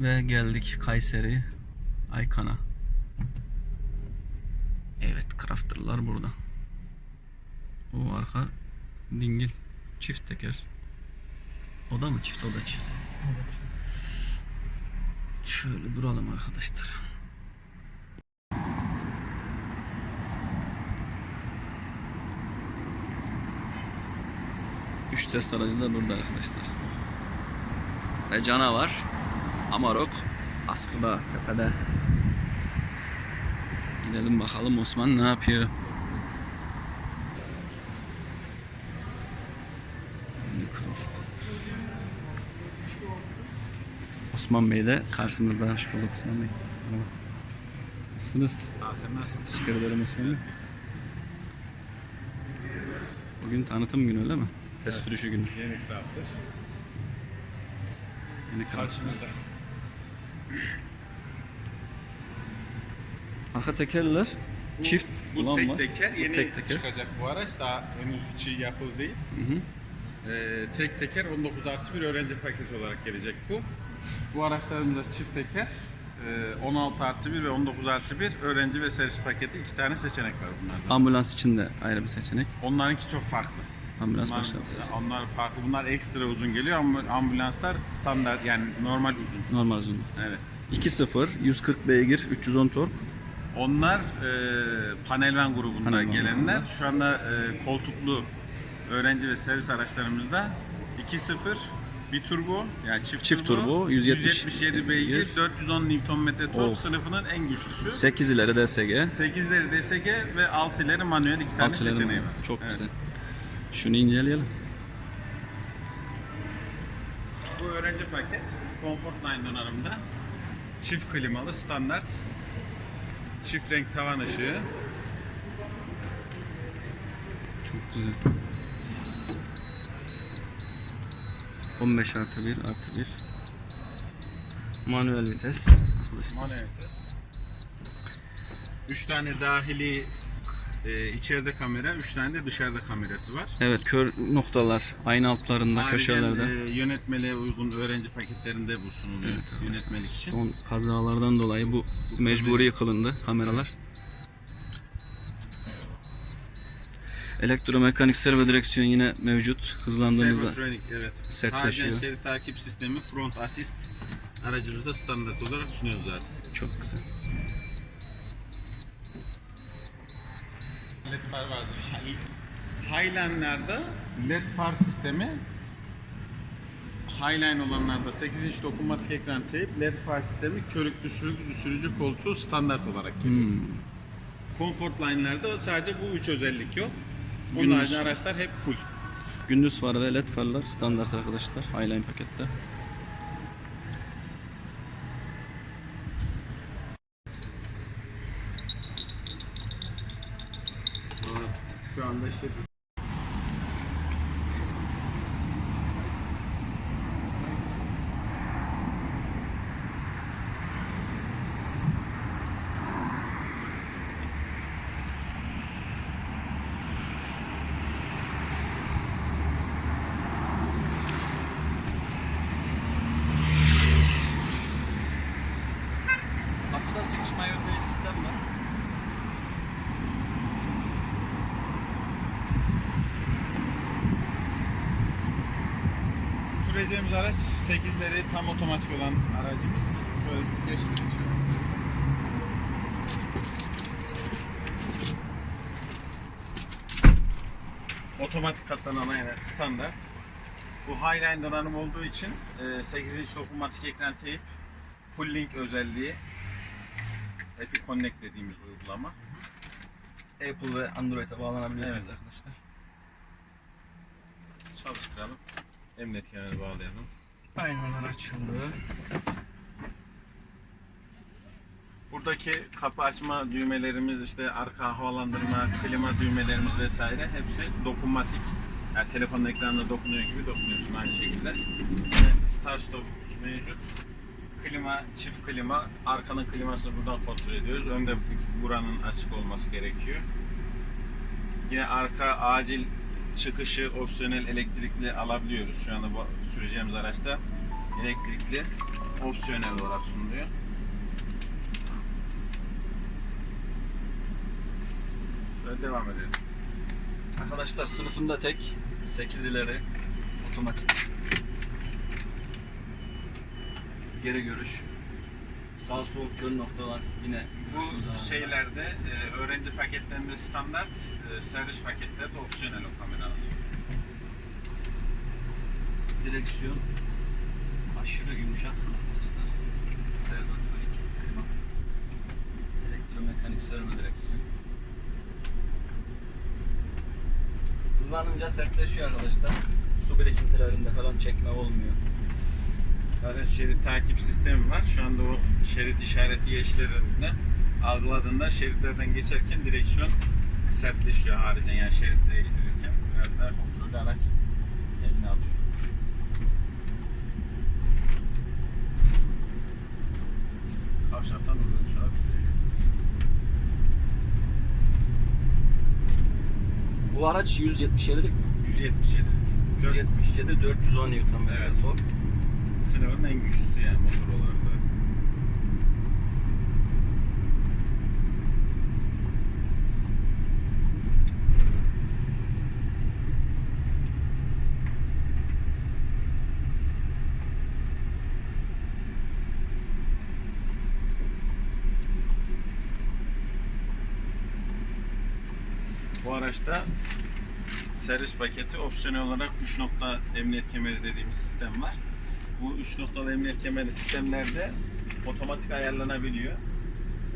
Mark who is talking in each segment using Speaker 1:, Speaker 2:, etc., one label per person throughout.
Speaker 1: Ve geldik Kayseri Aykan'a. Evet crafter'lar burada. O arka dingil çift teker. O da mı çift o da çift. Şöyle duralım arkadaşlar. Üç test aracı da burada arkadaşlar. Ve canavar Amarok askıda tepede. Gidelim bakalım Osman ne yapıyor. Osman Bey de karşımızda. Hoş bulduk Osman Bey. Merhaba. Nasılsınız? Teşekkür ederim Osman Bey. Bugün tanıtım günü öyle mi? Test sürüşü günü.
Speaker 2: Yeni Crafter.
Speaker 1: Yeni kar-
Speaker 2: Karşımızda.
Speaker 1: Arka tekerler çift
Speaker 2: Bu
Speaker 1: olan
Speaker 2: tek
Speaker 1: var.
Speaker 2: teker
Speaker 1: Bu
Speaker 2: yeni
Speaker 1: tek teker.
Speaker 2: çıkacak bu araç. Daha henüz içi yapılı değil.
Speaker 1: Hı hı.
Speaker 2: Ee, tek teker 19 artı bir öğrenci paketi olarak gelecek bu. Bu araçlarımızda çift teker e, 16 artı 1 ve 19 artı 1 öğrenci ve servis paketi iki tane seçenek var bunlarda.
Speaker 1: Ambulans için de ayrı bir seçenek.
Speaker 2: Onlarınki çok farklı.
Speaker 1: Ambulans
Speaker 2: Bunlar,
Speaker 1: seçenek.
Speaker 2: onlar farklı. Bunlar ekstra uzun geliyor ama ambulanslar standart yani normal uzun.
Speaker 1: Normal uzunluk.
Speaker 2: Evet.
Speaker 1: 2.0, 140 beygir, 310 tork.
Speaker 2: Onlar e, panelvan grubunda
Speaker 1: Panelvan
Speaker 2: gelenler.
Speaker 1: grubunda.
Speaker 2: Şu anda e, koltuklu öğrenci ve servis araçlarımızda 2.0 bir turbo yani çift,
Speaker 1: Çift turbo, 170
Speaker 2: 177 beygir,
Speaker 1: beygir.
Speaker 2: 410 Nm tork
Speaker 1: Of.
Speaker 2: sınıfının en güçlüsü.
Speaker 1: 8 ileri DSG.
Speaker 2: 8'leri DSG ve 6'leri manuel iki tane
Speaker 1: ileri
Speaker 2: seçeneği
Speaker 1: var. Çok
Speaker 2: Evet.
Speaker 1: güzel. Şunu inceleyelim.
Speaker 2: Bu öğrenci paket Comfortline donanımda çift klimalı standart çift renk tavan ışığı
Speaker 1: Çok güzel. 15 artı 1 artı 1. Manuel vites.
Speaker 2: Manuel vites. 3 tane dahili e, içeride kamera, 3 tane de dışarıda kamerası var.
Speaker 1: Evet kör noktalar aynı altlarında
Speaker 2: Ayrıca
Speaker 1: köşelerde.
Speaker 2: e, yönetmeliğe uygun öğrenci paketlerinde bu sunuluyor
Speaker 1: Evet, arkadaşlar.
Speaker 2: yönetmelik için.
Speaker 1: Son kazalardan dolayı bu mecburi yıkılındı kameralar. Elektromekanik servo direksiyon yine mevcut. Hızlandığımızda
Speaker 2: Servotronic evet.
Speaker 1: sertleşiyor.
Speaker 2: Harcan seri takip sistemi front assist aracımızda standart olarak sunuyoruz zaten.
Speaker 1: çok güzel.
Speaker 2: LED far vardır. Highline'larda LED far sistemi Highline olanlarda 8 inç dokunmatik ekran teyip LED far sistemi körüklü sürücü, sürücü koltuğu standart olarak geliyor.
Speaker 1: Hmm.
Speaker 2: Comfort line'larda sadece bu üç özellik yok. Onun
Speaker 1: Gündüz.
Speaker 2: haricinde araçlar hep full.
Speaker 1: Gündüz far ve led farlar standart arkadaşlar. Highline pakette.
Speaker 2: Süreceğimiz araç 8'leri tam otomatik olan aracımız. Şöyle geçtirelim şöyle istersen. Otomatik katlanan ayna standart. Bu Highline donanım olduğu için e, 8 inç dokunmatik ekran teyip full link özelliği Epi Connect dediğimiz uygulama.
Speaker 1: Apple ve Android'e bağlanabiliyorsunuz
Speaker 2: Evet.
Speaker 1: arkadaşlar.
Speaker 2: Çalıştıralım. Emniyet kemerine bağlayalım.
Speaker 1: Aynalar açıldı.
Speaker 2: Buradaki kapı açma düğmelerimiz işte arka havalandırma, klima düğmelerimiz vesaire hepsi dokunmatik. Yani telefonun ekranına dokunuyor gibi dokunuyorsun aynı şekilde. Yine start stop mevcut. Klima, çift klima. Arkanın klimasını buradan kontrol ediyoruz. Önde buranın açık olması gerekiyor. Yine arka acil çıkışı opsiyonel elektrikli alabiliyoruz. Şu anda bu süreceğimiz araçta elektrikli opsiyonel olarak sunuluyor. Şöyle devam edelim.
Speaker 1: Arkadaşlar sınıfında tek 8 ileri otomatik. Geri görüş. Sağ sol kör noktalar yine
Speaker 2: Bu şeylerde e, öğrenci paketlerinde standart, e, servis paketlerde opsiyonel o kameralar.
Speaker 1: Direksiyon aşırı yumuşak arkadaşlar. Servotronik klima. Elektromekanik servo direksiyon. Hızlanınca sertleşiyor arkadaşlar. Su birikintilerinde falan çekme olmuyor.
Speaker 2: Zaten şerit takip sistemi var. Şu anda o şerit işareti yeşillerinde algıladığında şeritlerden geçerken direksiyon sertleşiyor haricen yani şerit değiştirirken biraz daha kontrollü araç eline alıyor. Kavşaktan buradan şu an şuraya geleceğiz.
Speaker 1: Bu araç 177'lik
Speaker 2: 177.
Speaker 1: 177 410 Nm
Speaker 2: Evet.
Speaker 1: tork.
Speaker 2: Sınıfın en güçlüsü yani motor olarak zaten. Bu araçta servis paketi opsiyonel olarak 3 nokta emniyet kemeri dediğimiz sistem var. Bu 3 noktalı emniyet kemeri sistemlerde otomatik ayarlanabiliyor.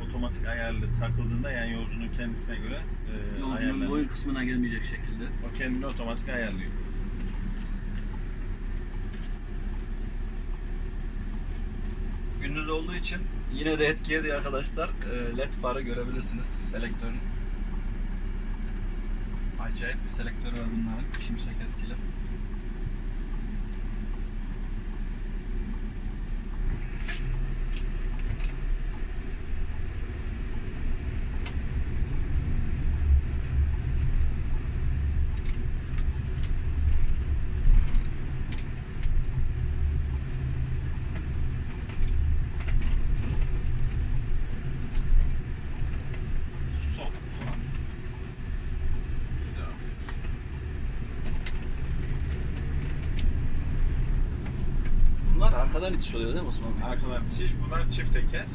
Speaker 2: Otomatik ayarlı takıldığında yani yolcunun kendisine göre e,
Speaker 1: Yolcunun
Speaker 2: ayarlanıyor.
Speaker 1: boyun kısmına gelmeyecek şekilde.
Speaker 2: O kendini otomatik ayarlıyor.
Speaker 1: Gündüz olduğu için yine de etki ediyor arkadaşlar. Ee, LED farı görebilirsiniz selektörün. Acayip bir selektör var bunların. Şimşek etkili.
Speaker 2: Sol. Sol. Devam ediyoruz.
Speaker 1: Bunlar arkadan itiş oluyor değil mi Osman Bey?
Speaker 2: Arkadan şiş bunlar çift teker.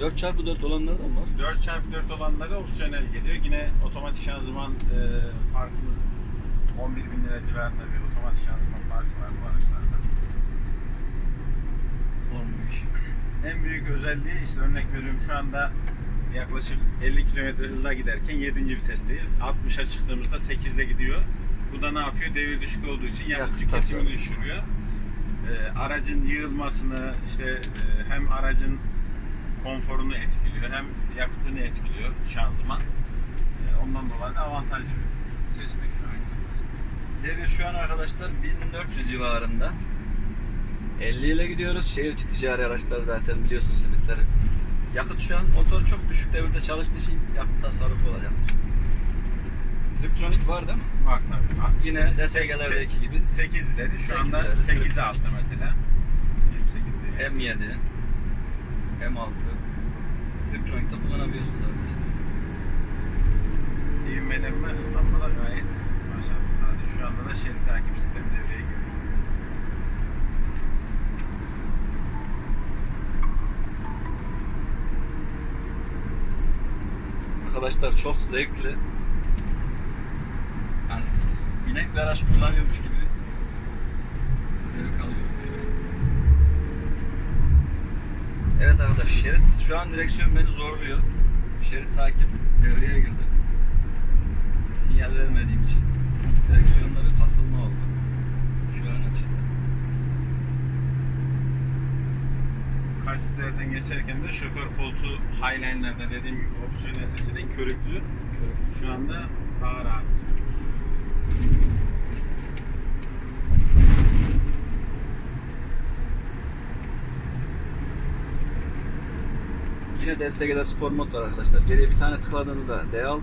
Speaker 1: 4x4 olanları da mı var?
Speaker 2: 4x4 olanları opsiyonel geliyor. Yine otomatik şanzıman e, farkımız 11 bin lira civarında bir otomatik şanzıman farkı var bu araçlarda.
Speaker 1: Olmuş.
Speaker 2: En büyük özelliği işte örnek veriyorum şu anda yaklaşık 50 km hızla giderken 7. vitesteyiz. 60'a çıktığımızda 8'de gidiyor. Bu da ne yapıyor? Devir düşük olduğu için yakıt tüketimini düşürüyor. Ee, aracın yığılmasını işte e, hem aracın konforunu etkiliyor hem yakıtını etkiliyor şanzıman. Ee, ondan dolayı da avantajlı bir seçenek şu an.
Speaker 1: Devir şu an arkadaşlar 1400 civarında. 50 ile gidiyoruz. Şehir içi ticari araçlar zaten biliyorsunuz limitleri. Yakıt şu an motor çok düşük devirde çalıştığı için yakıt tasarrufu olacaktır. Triptronik var değil mi?
Speaker 2: Var tabii. Ha,
Speaker 1: Yine DSG'lerdeki gibi
Speaker 2: 8'leri şu anda
Speaker 1: ileri,
Speaker 2: 8'e
Speaker 1: triptonik.
Speaker 2: altta mesela. 28'de.
Speaker 1: M7, M6 Triptronik'te kullanabiliyorsunuz arkadaşlar.
Speaker 2: İvmelenme, hızlanma da gayet maşallah. Şu anda da şerit takip sistemi devreye giriyor.
Speaker 1: Arkadaşlar çok zevkli. Yani s- binek bir araç kullanıyormuş gibi zevk alıyormuş. Evet arkadaş şerit şu an direksiyon beni zorluyor. Şerit takip devreye girdi. Sinyal vermediğim için direksiyonda bir kasılma oldu. Şu an açıldı.
Speaker 2: Kasislerden geçerken de şoför koltuğu Highline'larda dediğim gibi opsiyonel seçenek körüklü. Şu anda daha rahat.
Speaker 1: Yine DSG'de spor mod var arkadaşlar. Geriye bir tane tıkladığınızda D6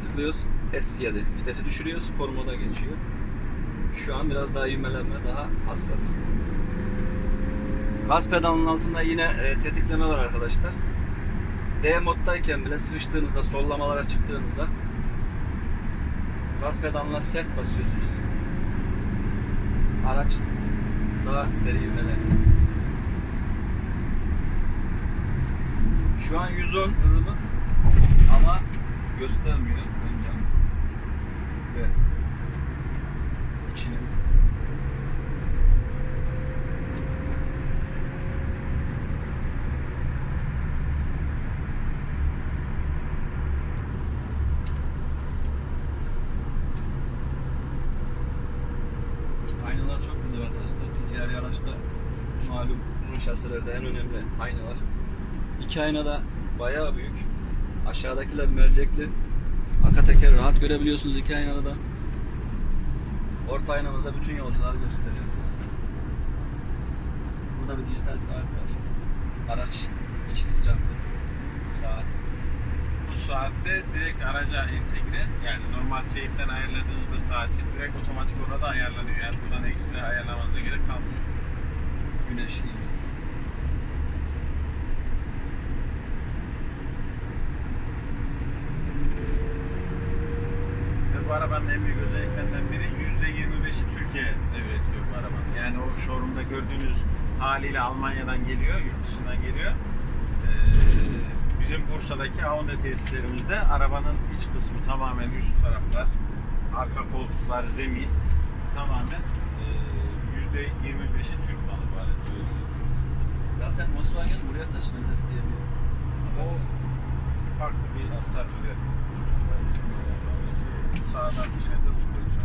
Speaker 1: tıklıyoruz. S7 vitesi düşürüyor. Spor moda geçiyor. Şu an biraz daha ivmelenme daha hassas. Gaz pedalının altında yine e, tetikleme var arkadaşlar. D moddayken bile sıkıştığınızda, sollamalara çıktığınızda gaz pedalına sert basıyorsunuz. Araç daha seri ivmeleniyor. Şu an 110 hızımız ama göstermiyor ön cam ve içini. Aynalar çok güzel arkadaşlar. Ticari araçta şasilerde en önemli aynalar. İki ayna da bayağı büyük. Aşağıdakiler mercekli. Arka tekeri rahat görebiliyorsunuz iki aynada da. Orta aynamızda bütün yolcuları gösteriyor. Burada bir dijital saat var. Araç içi sıcaklık, saat.
Speaker 2: Bu saatte direkt araca entegre. Yani normal teypten ayarladığınızda saati direkt otomatik orada ayarlanıyor. Yani buradan ekstra ayarlamanıza gerek kalmıyor. Ve bu arabanın en büyük özelliklerinden biri %25'i Türkiye'de üretiyor bu arabanın. Yani o showroom'da gördüğünüz haliyle Almanya'dan geliyor, yurt dışından geliyor. Ee, bizim Bursa'daki Honda tesislerimizde arabanın iç kısmı tamamen üst taraflar, arka koltuklar, zemin tamamen e, %25'i Türk malı bu arada.
Speaker 1: Zaten Volkswagen buraya taşınacak diye bir
Speaker 2: O farklı bir statüde. Sağdan içine şu an.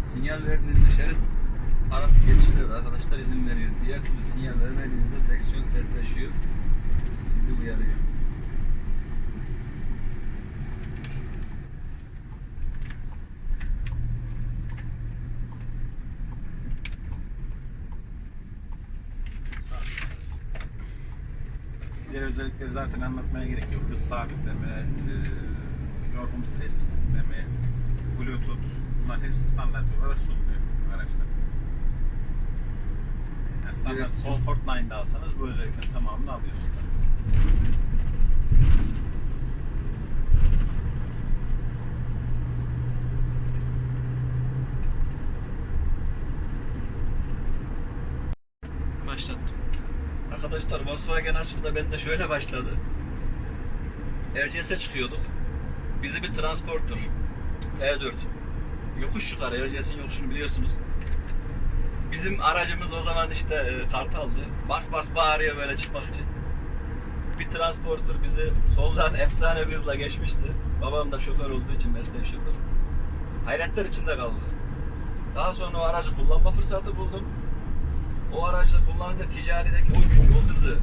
Speaker 1: Sinyal verdiğinizde şerit arası geçişlerde arkadaşlar izin veriyor. Diğer türlü sinyal vermediğinizde direksiyon sertleşiyor. Sizi uyarıyor.
Speaker 2: Diğer özellikleri zaten anlatmaya gerek yok. Hız sabitleme, e, yorgunluk tespit sistemi, Bluetooth bunlar hepsi standart olarak sunuluyor araçta. Yani standart
Speaker 1: Direksiyon.
Speaker 2: Comfort 9'da alsanız bu özelliklerin tamamını alıyorsunuz.
Speaker 1: Volkswagen aşkında bende şöyle başladı. Erciyes'e çıkıyorduk. Bizi bir transporter T4 yokuş çıkar. Erciyes'in yokuşunu biliyorsunuz. Bizim aracımız o zaman işte e, Kartal'dı. Bas bas bağırıyor böyle çıkmak için. Bir transporter bizi soldan efsane bir hızla geçmişti. Babam da şoför olduğu için mesleği şoför. Hayretler içinde kaldık. Daha sonra o aracı kullanma fırsatı buldum. O aracı kullanınca ticarideki o gücü, o hızı,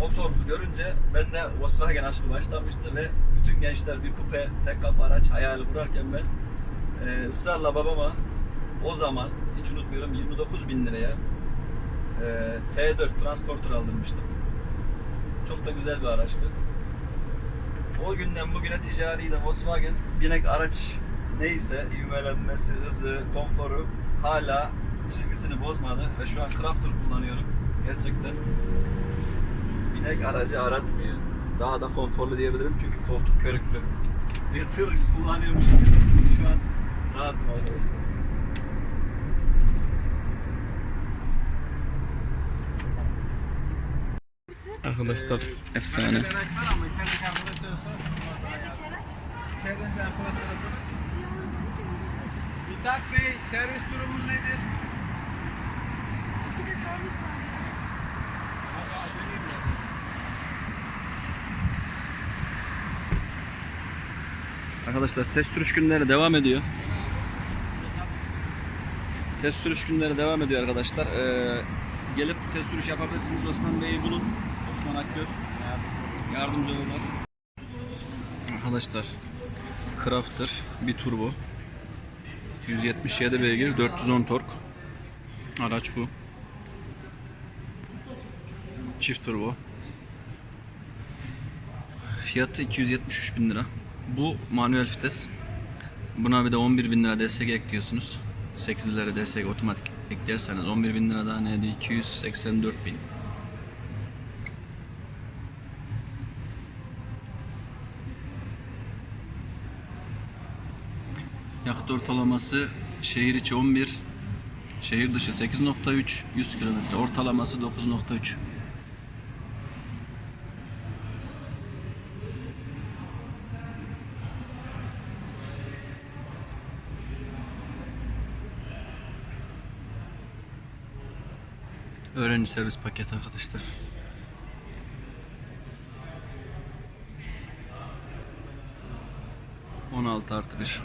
Speaker 1: o torku görünce ben de Volkswagen aşkı başlamıştı ve bütün gençler bir kupe, tek kapı araç hayali kurarken ben e, ısrarla babama o zaman hiç unutmuyorum 29 bin liraya e, T4 transporter aldırmıştım. Çok da güzel bir araçtı. O günden bugüne ticari de Volkswagen binek araç neyse ivmelenmesi, hızı, konforu hala çizgisini bozmadı ve şu an Crafter kullanıyorum. Gerçekten binek aracı aratmıyor. Daha da konforlu diyebilirim çünkü koltuk körüklü. Bir tır kullanıyormuş gibi. Şu an rahatım arkadaşlar. Arkadaşlar efsane.
Speaker 2: Arkadaşlara sor. İçeriden bir arkadaşlara sor. İthat Bey, servis durumun nedir?
Speaker 3: İki de servis var.
Speaker 2: Allah döneyim biraz.
Speaker 1: Arkadaşlar test sürüş günleri devam ediyor. Test sürüş günleri devam ediyor arkadaşlar. Ee, gelip test sürüş yapabilirsiniz. Osman Bey'i bulun. Osman Akgöz yardımcı olurlar. Arkadaşlar Crafter bir turbo. 177 beygir, 410 tork. Araç bu. Çift turbo. Fiyatı 273 bin lira. Bu manuel vites. Buna bir de 11 bin lira destek ekliyorsunuz. 8'lere destek otomatik eklerseniz 11 bin lira daha neydi? 284 bin. Yakıt ortalaması şehir içi 11, şehir dışı 8.3, 100 kilometre. Ortalaması 9.3. Öğrenci servis paketi arkadaşlar. On altı artı bir.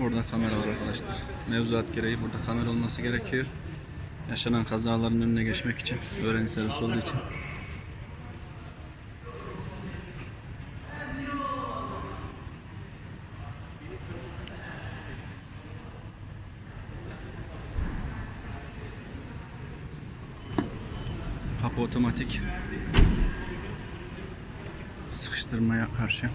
Speaker 1: Burada kamera var arkadaşlar. Mevzuat gereği burada kamera olması gerekiyor. Yaşanan kazaların önüne geçmek için, öğrenci servis olduğu için. Kapı otomatik. Sıkıştırmaya karşı.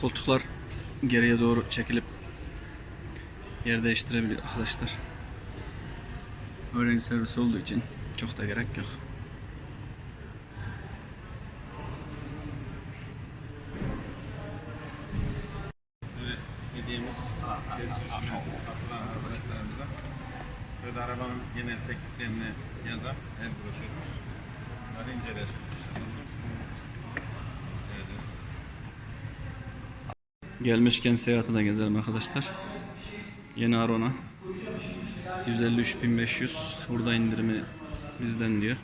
Speaker 1: Koltuklar geriye doğru çekilip yer değiştirebiliyor arkadaşlar. Öğrenci servisi olduğu için çok da gerek yok. Gelmişken seyahati de gezelim arkadaşlar. Yeni Arona 153.500 burada indirimi bizden diyor.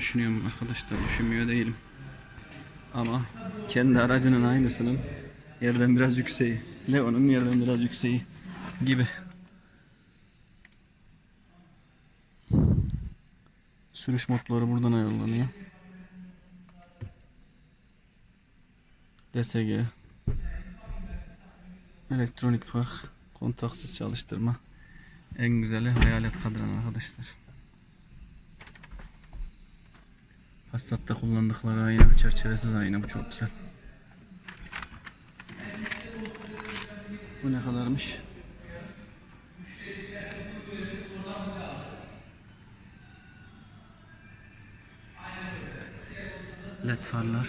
Speaker 1: Düşünüyorum arkadaşlar. Düşünmüyor değilim. Ama kendi aracının aynısının yerden biraz yükseği. Leo'nun yerden biraz yükseği gibi. Sürüş modları buradan ayarlanıyor. DSG Elektronik fark, kontaksız çalıştırma. En güzeli hayalet kadran arkadaşlar. Passat'ta kullandıkları ayna, çerçevesiz ayna bu çok güzel. Bu ne kadarmış? LED farlar.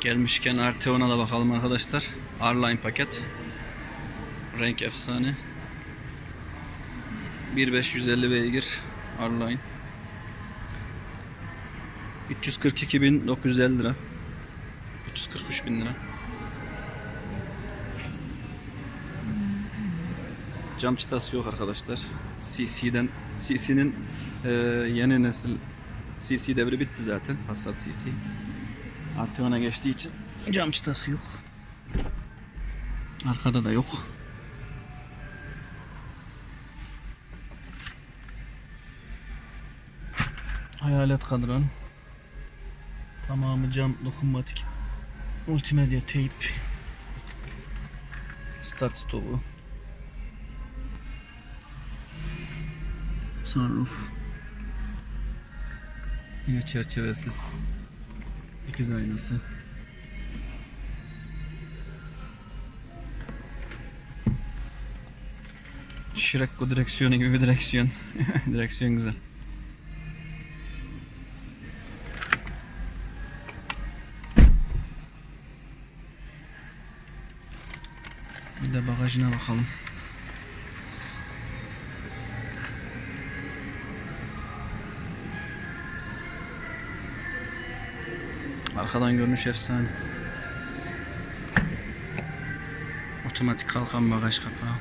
Speaker 1: Gelmişken Arteon'a da bakalım arkadaşlar. R-Line paket. Renk efsane. 1550 beygir R-Line. 342.950 lira. 343.000 lira. Cam çıtası yok arkadaşlar. CC'den CC'nin e, yeni nesil CC devri bitti zaten. Passat CC. Arteon'a geçtiği için cam çıtası yok. Arkada da yok. Hayalet kadran. Tamamı cam dokunmatik. Multimedya teyp. Start stopu. Sunroof. Yine çerçevesiz. Dikiz aynası. Şirekko direksiyonu gibi bir direksiyon. direksiyon güzel. Bir de bagajına bakalım. Arkadan görünüş efsane. Otomatik kalkan bagaj kapağı.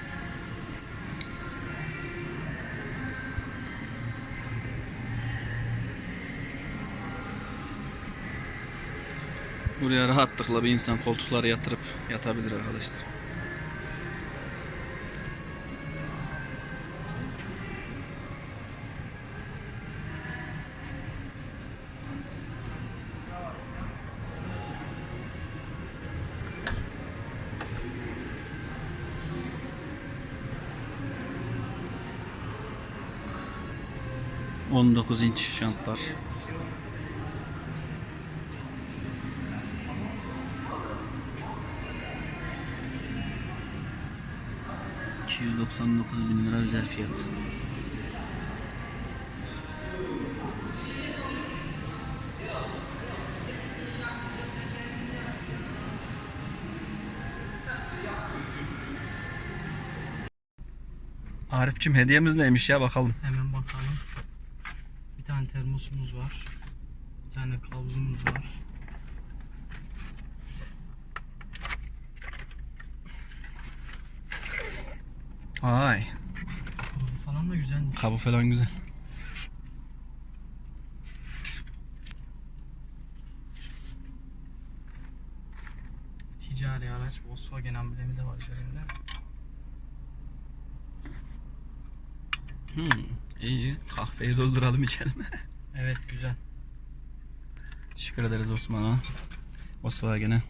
Speaker 1: Buraya rahatlıkla bir insan koltukları yatırıp yatabilir arkadaşlar. On dokuz inç şantlar. ...299 bin lira özel fiyat. Arifçim hediyemiz neymiş ya bakalım.
Speaker 3: Hemen bakalım. Tane termosumuz var. Bir tane kablomuz var.
Speaker 1: Ay,
Speaker 3: Bu falan da güzelmiş.
Speaker 1: kabı falan güzel.
Speaker 3: Ticari araç. Volkswagen amblemi de var üzerinde.
Speaker 1: Hmm, iyi. Kahveyi dolduralım içelim.
Speaker 3: Evet güzel.
Speaker 1: Teşekkür ederiz Osman'a. Volkswagen'e.